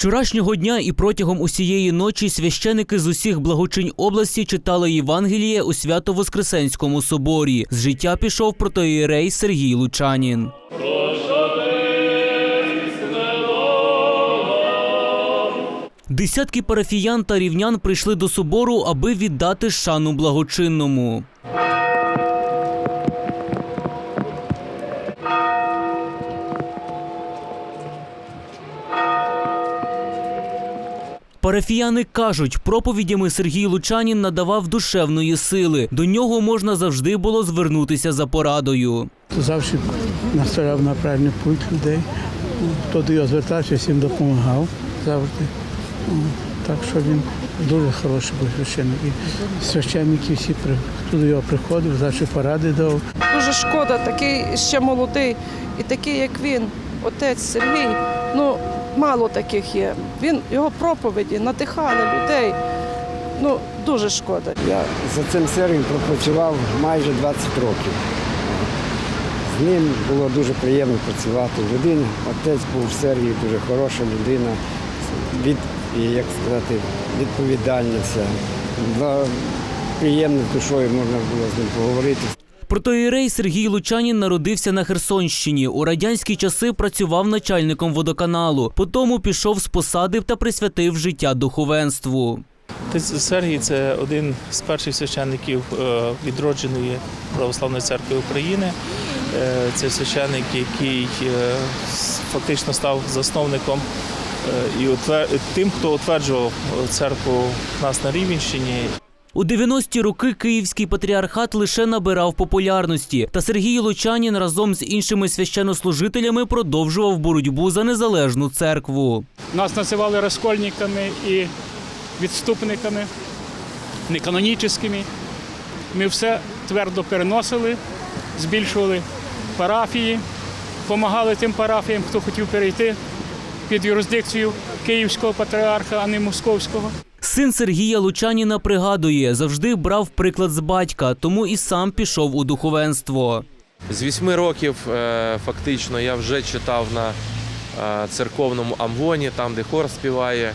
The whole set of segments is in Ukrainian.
вчорашнього дня і протягом усієї ночі священики з усіх благочинь області читали Євангеліє у Свято-Воскресенському соборі. З життя пішов протоієрей Сергій Лучанін. Десятки парафіян та рівнян прийшли до собору, аби віддати шану благочинному. Парафіяни кажуть, проповідями Сергій Лучанін надавав душевної сили. До нього можна завжди було звернутися за порадою. Завжди наставляв на правильний путь людей. Хто до його звертався, всім допомагав завжди. Так що він дуже хороший був священник. І священники всі, при- хто до його приходив, завжди поради дав. Дуже шкода, такий ще молодий і такий, як він, отець Сергій. Ну, мало таких є. Він його проповіді надихали людей. Ну, дуже шкода. Я за цим сервісом пропрацював майже 20 років. З ним було дуже приємно працювати. Людина, отець був в сервії дуже хороша людина, від, як сказати. Була приємною душою можна було з ним поговорити. Протоієрей Сергій Лучанін народився на Херсонщині. У радянські часи працював начальником водоканалу. Потім пішов з посади та присвятив життя духовенству. Сергій це один з перших священників е, відродженої православної церкви України. Е, Це священник, який е, фактично став засновником і тим, хто утверджував церкву у нас на Рівенщині. У 90-ті роки київський патріархат лише набирав популярності, та Сергій Лучанін разом з іншими священнослужителями продовжував боротьбу за незалежну церкву. Нас називали розкольниками і відступниками, неканонічними. Ми все твердо переносили, збільшували парафії, допомагали тим парафіям, хто хотів перейти під юрисдикцію Київського патріарха, а не московського. Син Сергія Лучаніна пригадує, завжди брав приклад з батька, тому і сам пішов у духовенство. З вісьми років е, фактично я вже читав на е, церковному амвоні, там, де хор співає.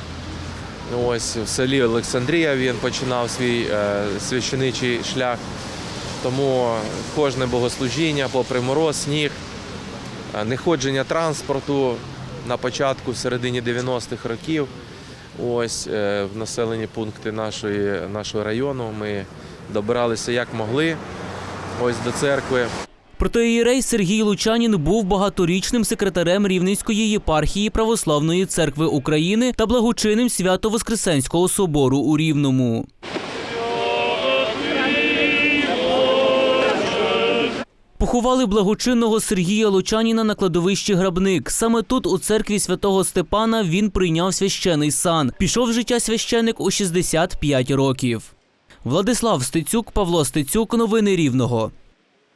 Ось в селі Олександрія він починав свій е, священичий шлях. Тому кожне богослужіння, попри мороз, сніг, неходження транспорту на початку, в середині 90-х років. Ось е, в населені пункти нашої, нашого району ми добиралися як могли ось до церкви. Протоієрей Сергій Лучанін був багаторічним секретарем Рівненської єпархії Православної церкви України та благочинним Свято-Воскресенського собору у Рівному. Поховали благочинного Сергія Лучаніна на кладовищі Грабник. Саме тут, у церкві святого Степана, він прийняв священий сан. Пішов в життя священик у 65 років. Владислав Стецюк, Павло Стецюк. Новини Рівного.